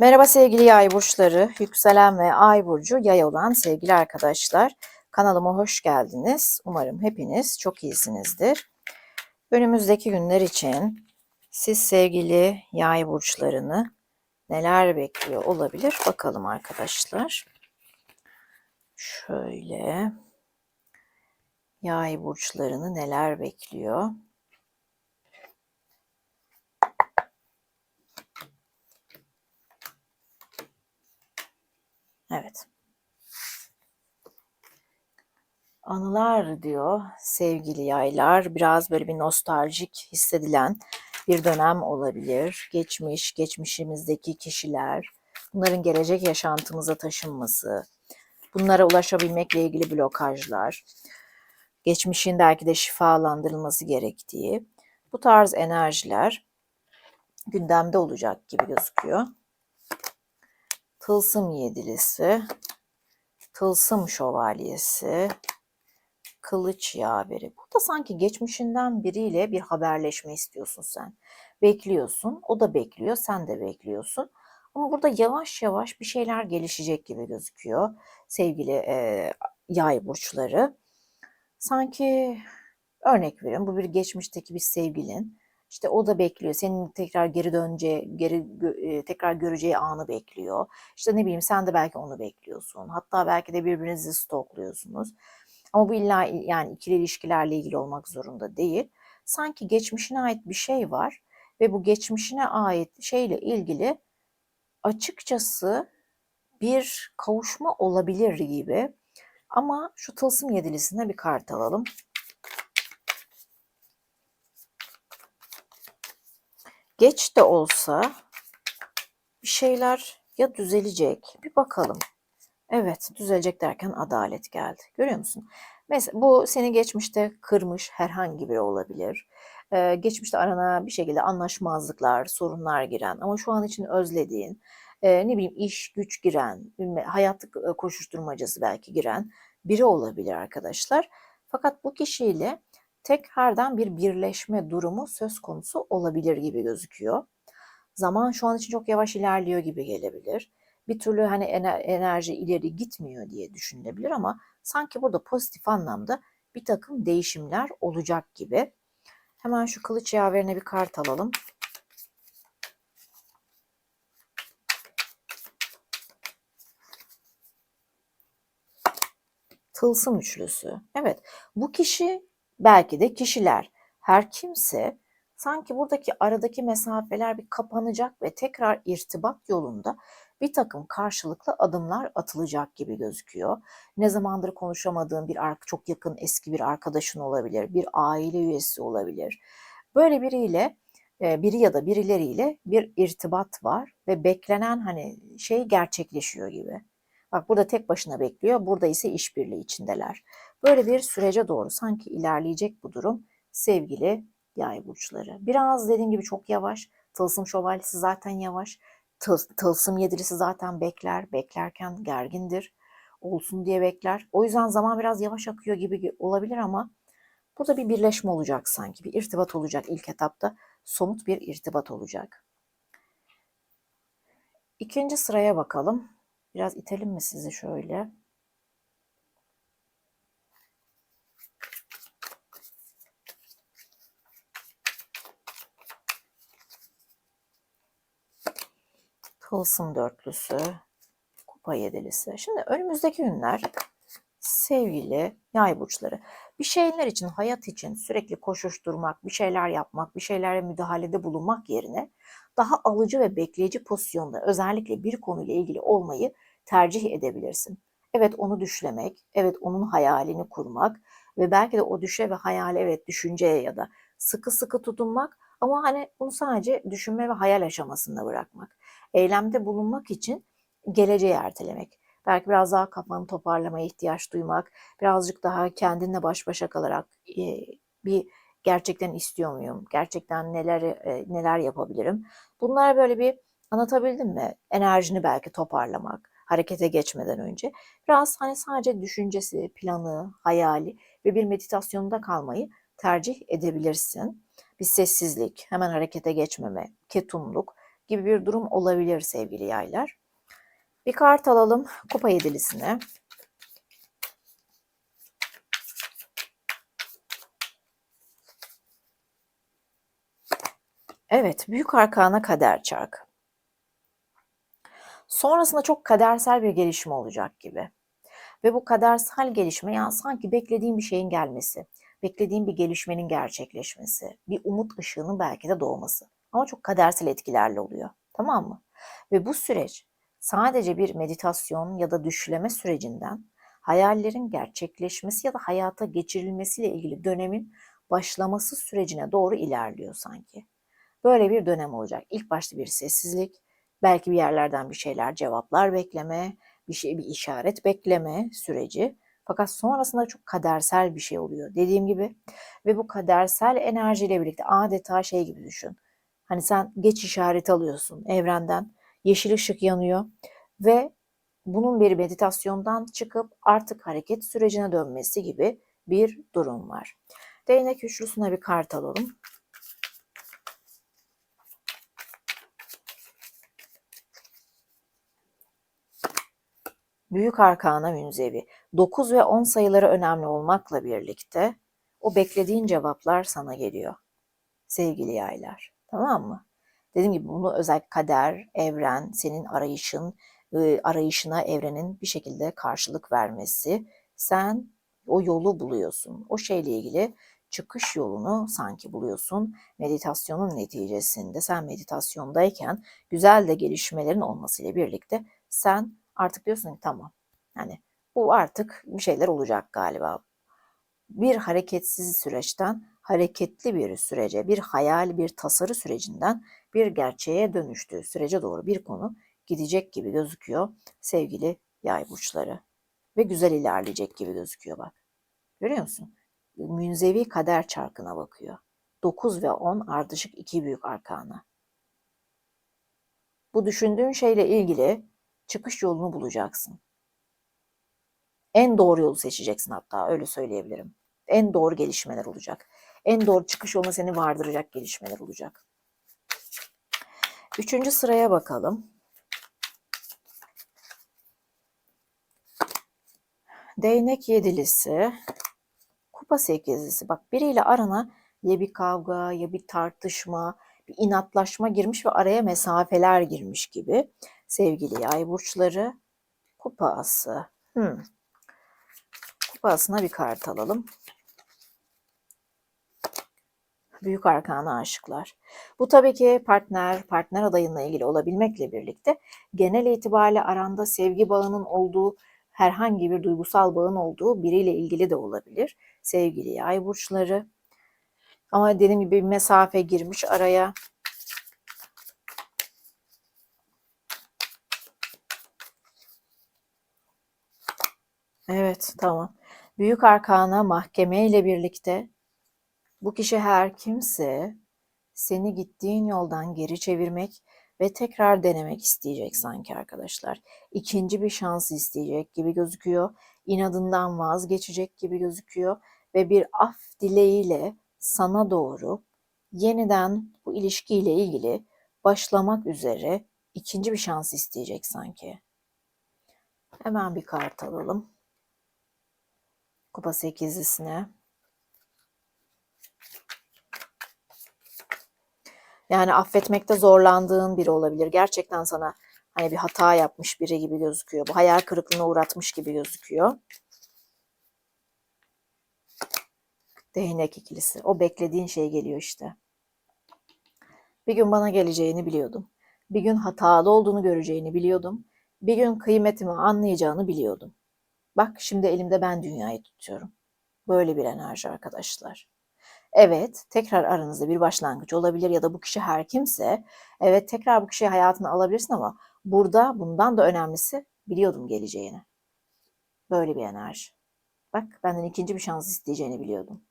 Merhaba sevgili yay burçları, yükselen ve ay burcu yay olan sevgili arkadaşlar. Kanalıma hoş geldiniz. Umarım hepiniz çok iyisinizdir. Önümüzdeki günler için siz sevgili yay burçlarını neler bekliyor olabilir bakalım arkadaşlar. Şöyle yay burçlarını neler bekliyor? Evet. Anılar diyor sevgili yaylar. Biraz böyle bir nostaljik hissedilen bir dönem olabilir. Geçmiş, geçmişimizdeki kişiler, bunların gelecek yaşantımıza taşınması, bunlara ulaşabilmekle ilgili blokajlar, geçmişin belki de şifalandırılması gerektiği bu tarz enerjiler gündemde olacak gibi gözüküyor. Tılsım yedilisi, tılsım şövalyesi, kılıç yaveri. Burada sanki geçmişinden biriyle bir haberleşme istiyorsun sen. Bekliyorsun, o da bekliyor, sen de bekliyorsun. Ama burada yavaş yavaş bir şeyler gelişecek gibi gözüküyor sevgili e, yay burçları. Sanki örnek veriyorum bu bir geçmişteki bir sevgilin işte o da bekliyor. Senin tekrar geri döneceği, geri e, tekrar göreceği anı bekliyor. İşte ne bileyim sen de belki onu bekliyorsun. Hatta belki de birbirinizi stokluyorsunuz. Ama bu illa yani ikili ilişkilerle ilgili olmak zorunda değil. Sanki geçmişine ait bir şey var ve bu geçmişine ait şeyle ilgili açıkçası bir kavuşma olabilir gibi. Ama şu tılsım yedilisine bir kart alalım. Geç de olsa bir şeyler ya düzelecek. Bir bakalım. Evet düzelecek derken adalet geldi. Görüyor musun? Mesela bu seni geçmişte kırmış herhangi biri olabilir. Ee, geçmişte arana bir şekilde anlaşmazlıklar, sorunlar giren ama şu an için özlediğin, e, ne bileyim iş, güç giren, hayat koşuşturmacası belki giren biri olabilir arkadaşlar. Fakat bu kişiyle tekrardan bir birleşme durumu söz konusu olabilir gibi gözüküyor. Zaman şu an için çok yavaş ilerliyor gibi gelebilir. Bir türlü hani enerji ileri gitmiyor diye düşünülebilir ama sanki burada pozitif anlamda bir takım değişimler olacak gibi. Hemen şu kılıç yaverine bir kart alalım. Tılsım üçlüsü. Evet bu kişi belki de kişiler, her kimse sanki buradaki aradaki mesafeler bir kapanacak ve tekrar irtibat yolunda bir takım karşılıklı adımlar atılacak gibi gözüküyor. Ne zamandır konuşamadığın bir çok yakın eski bir arkadaşın olabilir, bir aile üyesi olabilir. Böyle biriyle e, biri ya da birileriyle bir irtibat var ve beklenen hani şey gerçekleşiyor gibi. Bak burada tek başına bekliyor, burada ise işbirliği içindeler. Böyle bir sürece doğru sanki ilerleyecek bu durum sevgili yay burçları. Biraz dediğim gibi çok yavaş. Tılsım şövalyesi zaten yavaş. Tıl, tılsım yedilisi zaten bekler. Beklerken gergindir. Olsun diye bekler. O yüzden zaman biraz yavaş akıyor gibi olabilir ama burada bir birleşme olacak sanki. Bir irtibat olacak ilk etapta. Somut bir irtibat olacak. İkinci sıraya bakalım. Biraz itelim mi sizi şöyle? Tılsım dörtlüsü, kupa yedilisi. Şimdi önümüzdeki günler sevgili yay burçları bir şeyler için, hayat için sürekli koşuşturmak, bir şeyler yapmak, bir şeylere müdahalede bulunmak yerine daha alıcı ve bekleyici pozisyonda özellikle bir konuyla ilgili olmayı tercih edebilirsin. Evet onu düşlemek, evet onun hayalini kurmak ve belki de o düşe ve hayale evet düşünceye ya da sıkı sıkı tutunmak ama hani bunu sadece düşünme ve hayal aşamasında bırakmak eylemde bulunmak için geleceği ertelemek. Belki biraz daha kafanı toparlamaya ihtiyaç duymak, birazcık daha kendinle baş başa kalarak e, bir gerçekten istiyor muyum? Gerçekten neler e, neler yapabilirim? Bunlar böyle bir anlatabildim mi? Enerjini belki toparlamak, harekete geçmeden önce. Biraz hani sadece düşüncesi, planı, hayali ve bir meditasyonda kalmayı tercih edebilirsin. Bir sessizlik, hemen harekete geçmeme, ketumluk gibi bir durum olabilir sevgili yaylar. Bir kart alalım kupa yedilisine. Evet, büyük arkana kader çarkı. Sonrasında çok kadersel bir gelişme olacak gibi. Ve bu kadersel gelişme yani sanki beklediğim bir şeyin gelmesi, beklediğim bir gelişmenin gerçekleşmesi, bir umut ışığının belki de doğması. Ama çok kadersel etkilerle oluyor. Tamam mı? Ve bu süreç sadece bir meditasyon ya da düşleme sürecinden hayallerin gerçekleşmesi ya da hayata geçirilmesiyle ilgili dönemin başlaması sürecine doğru ilerliyor sanki. Böyle bir dönem olacak. İlk başta bir sessizlik, belki bir yerlerden bir şeyler, cevaplar bekleme, bir şey, bir işaret bekleme süreci. Fakat sonrasında çok kadersel bir şey oluyor. Dediğim gibi ve bu kadersel enerjiyle birlikte adeta şey gibi düşün. Hani sen geç işareti alıyorsun evrenden. Yeşil ışık yanıyor ve bunun bir meditasyondan çıkıp artık hareket sürecine dönmesi gibi bir durum var. Değnek üçlüsüne bir kart alalım. Büyük Arkana Münzevi. 9 ve 10 sayıları önemli olmakla birlikte o beklediğin cevaplar sana geliyor. Sevgili yaylar. Tamam mı? Dediğim gibi bunu özel kader, evren, senin arayışın, arayışına evrenin bir şekilde karşılık vermesi. Sen o yolu buluyorsun. O şeyle ilgili çıkış yolunu sanki buluyorsun. Meditasyonun neticesinde sen meditasyondayken güzel de gelişmelerin olmasıyla birlikte sen artık diyorsun ki tamam. Yani bu artık bir şeyler olacak galiba. Bir hareketsiz süreçten hareketli bir sürece, bir hayal, bir tasarı sürecinden bir gerçeğe dönüştüğü sürece doğru bir konu gidecek gibi gözüküyor sevgili yay burçları. Ve güzel ilerleyecek gibi gözüküyor bak. Görüyor musun? Münzevi kader çarkına bakıyor. 9 ve 10 ardışık iki büyük arkana. Bu düşündüğün şeyle ilgili çıkış yolunu bulacaksın. En doğru yolu seçeceksin hatta öyle söyleyebilirim. En doğru gelişmeler olacak. En doğru çıkış yoluna seni vardıracak gelişmeler olacak. Üçüncü sıraya bakalım. Değnek yedilisi, kupa sekizlisi. Bak biriyle arana ya bir kavga ya bir tartışma, bir inatlaşma girmiş ve araya mesafeler girmiş gibi sevgili yay burçları. Kupa ası. Hmm. Kupa asına bir kart alalım. Büyük arkana aşıklar. Bu tabii ki partner, partner adayınla ilgili olabilmekle birlikte genel itibariyle aranda sevgi bağının olduğu, herhangi bir duygusal bağın olduğu biriyle ilgili de olabilir. Sevgili yay burçları. Ama dediğim gibi bir mesafe girmiş araya. Evet, tamam. Büyük arkana mahkeme ile birlikte bu kişi her kimse seni gittiğin yoldan geri çevirmek ve tekrar denemek isteyecek sanki arkadaşlar. İkinci bir şans isteyecek gibi gözüküyor. İnadından vazgeçecek gibi gözüküyor ve bir af dileğiyle sana doğru yeniden bu ilişkiyle ilgili başlamak üzere ikinci bir şans isteyecek sanki. Hemen bir kart alalım. Kupa sekizlisine. Yani affetmekte zorlandığın biri olabilir. Gerçekten sana hani bir hata yapmış biri gibi gözüküyor. Bu hayal kırıklığına uğratmış gibi gözüküyor. Değnek ikilisi. O beklediğin şey geliyor işte. Bir gün bana geleceğini biliyordum. Bir gün hatalı olduğunu göreceğini biliyordum. Bir gün kıymetimi anlayacağını biliyordum. Bak şimdi elimde ben dünyayı tutuyorum. Böyle bir enerji arkadaşlar. Evet, tekrar aranızda bir başlangıç olabilir ya da bu kişi her kimse, evet tekrar bu kişiyi hayatına alabilirsin ama burada bundan da önemlisi biliyordum geleceğini. Böyle bir enerji. Bak benden ikinci bir şans isteyeceğini biliyordum.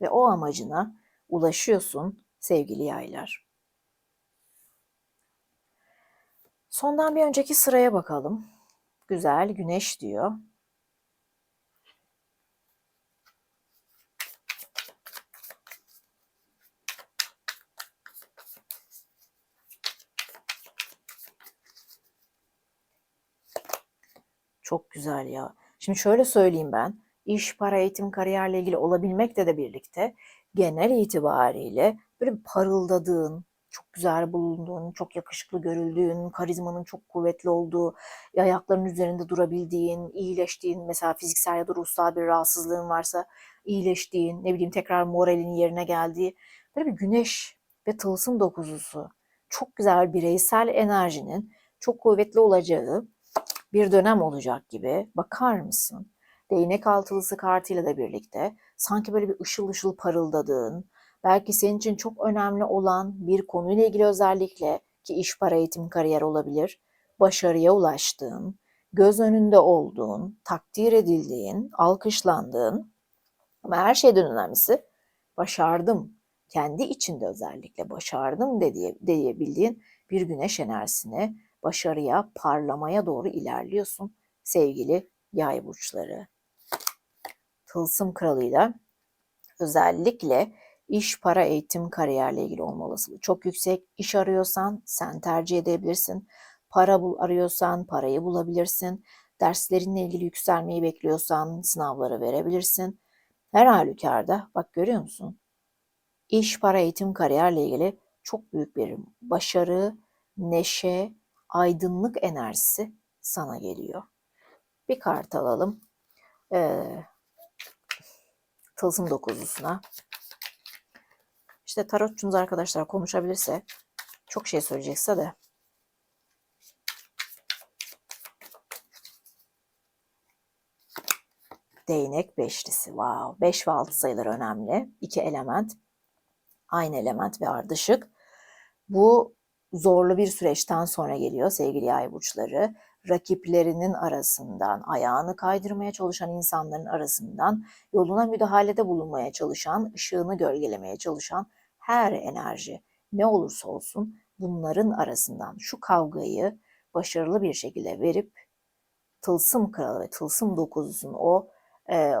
Ve o amacına ulaşıyorsun sevgili yaylar. Sondan bir önceki sıraya bakalım. Güzel, güneş diyor. Çok güzel ya. Şimdi şöyle söyleyeyim ben. İş, para, eğitim, kariyerle ilgili olabilmekle de birlikte genel itibariyle böyle parıldadığın, çok güzel bulunduğun, çok yakışıklı görüldüğün, karizmanın çok kuvvetli olduğu, ayaklarının üzerinde durabildiğin, iyileştiğin, mesela fiziksel ya da ruhsal bir rahatsızlığın varsa iyileştiğin, ne bileyim tekrar moralinin yerine geldiği, böyle bir güneş ve tılsım dokuzusu, çok güzel bireysel enerjinin çok kuvvetli olacağı bir dönem olacak gibi. Bakar mısın? Değnek altılısı kartıyla da birlikte sanki böyle bir ışıl ışıl parıldadığın, belki senin için çok önemli olan bir konuyla ilgili özellikle ki iş, para, eğitim, kariyer olabilir, başarıya ulaştığın, göz önünde olduğun, takdir edildiğin, alkışlandığın ama her şeyden önemlisi başardım. Kendi içinde özellikle başardım dediği, diyebildiğin bir güneş enerjisine, başarıya, parlamaya doğru ilerliyorsun sevgili yay burçları. Tılsım kralıyla özellikle iş, para, eğitim, kariyerle ilgili olma olasılığı çok yüksek. İş arıyorsan sen tercih edebilirsin. Para bul arıyorsan parayı bulabilirsin. Derslerinle ilgili yükselmeyi bekliyorsan sınavları verebilirsin. Her halükarda bak görüyor musun? İş, para, eğitim, kariyerle ilgili çok büyük bir başarı, neşe, aydınlık enerjisi sana geliyor. Bir kart alalım. Ee, tılsım dokuzlusuna. İşte tarotçunuz arkadaşlar konuşabilirse çok şey söyleyecekse de değnek beşlisi. Wow. Beş ve altı sayıları önemli. İki element. Aynı element ve ardışık. Bu zorlu bir süreçten sonra geliyor sevgili yay burçları. Rakiplerinin arasından, ayağını kaydırmaya çalışan insanların arasından, yoluna müdahalede bulunmaya çalışan, ışığını gölgelemeye çalışan her enerji ne olursa olsun bunların arasından şu kavgayı başarılı bir şekilde verip tılsım kralı ve tılsım dokuzlusunun o e,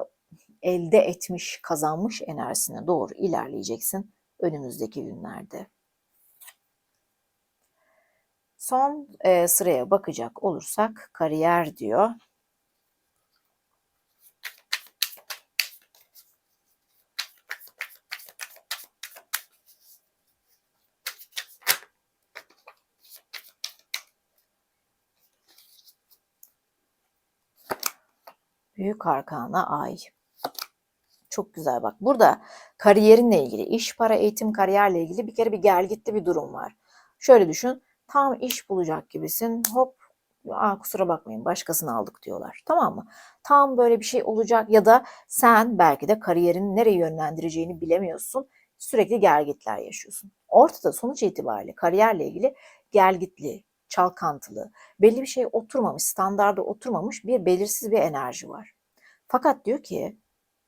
elde etmiş, kazanmış enerjisine doğru ilerleyeceksin önümüzdeki günlerde. Son e, sıraya bakacak olursak kariyer diyor. Büyük arkana ay. Çok güzel bak. Burada kariyerinle ilgili, iş, para, eğitim, kariyerle ilgili bir kere bir gelgitli bir durum var. Şöyle düşün. Tam iş bulacak gibisin. Hop Aa, kusura bakmayın başkasını aldık diyorlar. Tamam mı? Tam böyle bir şey olacak ya da sen belki de kariyerini nereye yönlendireceğini bilemiyorsun. Sürekli gelgitler yaşıyorsun. Ortada sonuç itibariyle kariyerle ilgili gelgitli, çalkantılı, belli bir şey oturmamış, standarda oturmamış bir belirsiz bir enerji var. Fakat diyor ki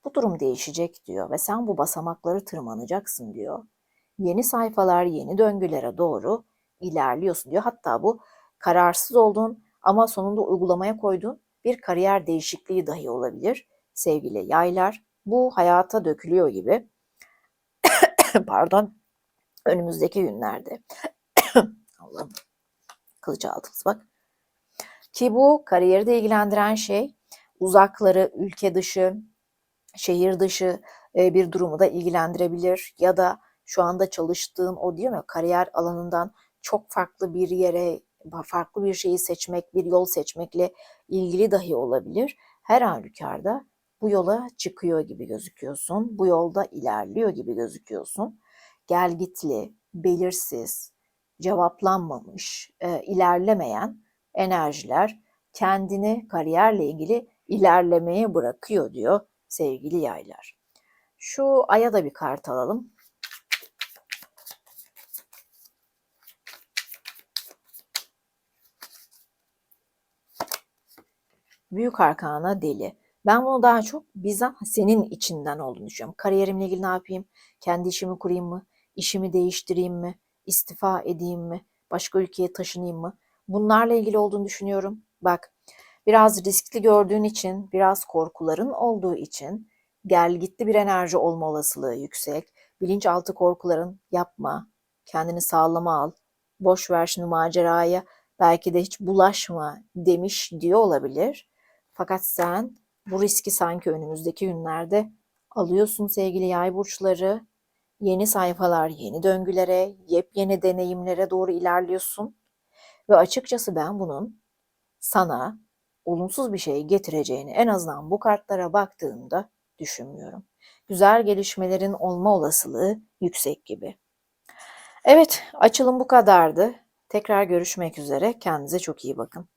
bu durum değişecek diyor ve sen bu basamakları tırmanacaksın diyor. Yeni sayfalar, yeni döngülere doğru ilerliyorsun diyor. Hatta bu kararsız olduğun ama sonunda uygulamaya koyduğun bir kariyer değişikliği dahi olabilir. Sevgili yaylar, bu hayata dökülüyor gibi. Pardon. Önümüzdeki günlerde. Allah'ım. Kılıç altımız bak. Ki bu kariyeri de ilgilendiren şey uzakları, ülke dışı, şehir dışı bir durumu da ilgilendirebilir. Ya da şu anda çalıştığın o diyor mu kariyer alanından çok farklı bir yere, farklı bir şeyi seçmek, bir yol seçmekle ilgili dahi olabilir. Her halükarda bu yola çıkıyor gibi gözüküyorsun. Bu yolda ilerliyor gibi gözüküyorsun. Gelgitli, belirsiz, cevaplanmamış, e, ilerlemeyen enerjiler kendini kariyerle ilgili ilerlemeye bırakıyor diyor sevgili yaylar. Şu aya da bir kart alalım. Büyük arkana deli. Ben bunu daha çok bizzat senin içinden olduğunu düşünüyorum. Kariyerimle ilgili ne yapayım? Kendi işimi kurayım mı? İşimi değiştireyim mi? İstifa edeyim mi? Başka ülkeye taşınayım mı? Bunlarla ilgili olduğunu düşünüyorum. Bak biraz riskli gördüğün için, biraz korkuların olduğu için gel gitti bir enerji olma olasılığı yüksek. Bilinçaltı korkuların yapma, kendini sağlama al, boş ver şimdi maceraya belki de hiç bulaşma demiş diyor olabilir. Fakat sen bu riski sanki önümüzdeki günlerde alıyorsun sevgili yay burçları. Yeni sayfalar, yeni döngülere, yepyeni deneyimlere doğru ilerliyorsun. Ve açıkçası ben bunun sana olumsuz bir şey getireceğini en azından bu kartlara baktığımda düşünmüyorum. Güzel gelişmelerin olma olasılığı yüksek gibi. Evet, açılım bu kadardı. Tekrar görüşmek üzere. Kendinize çok iyi bakın.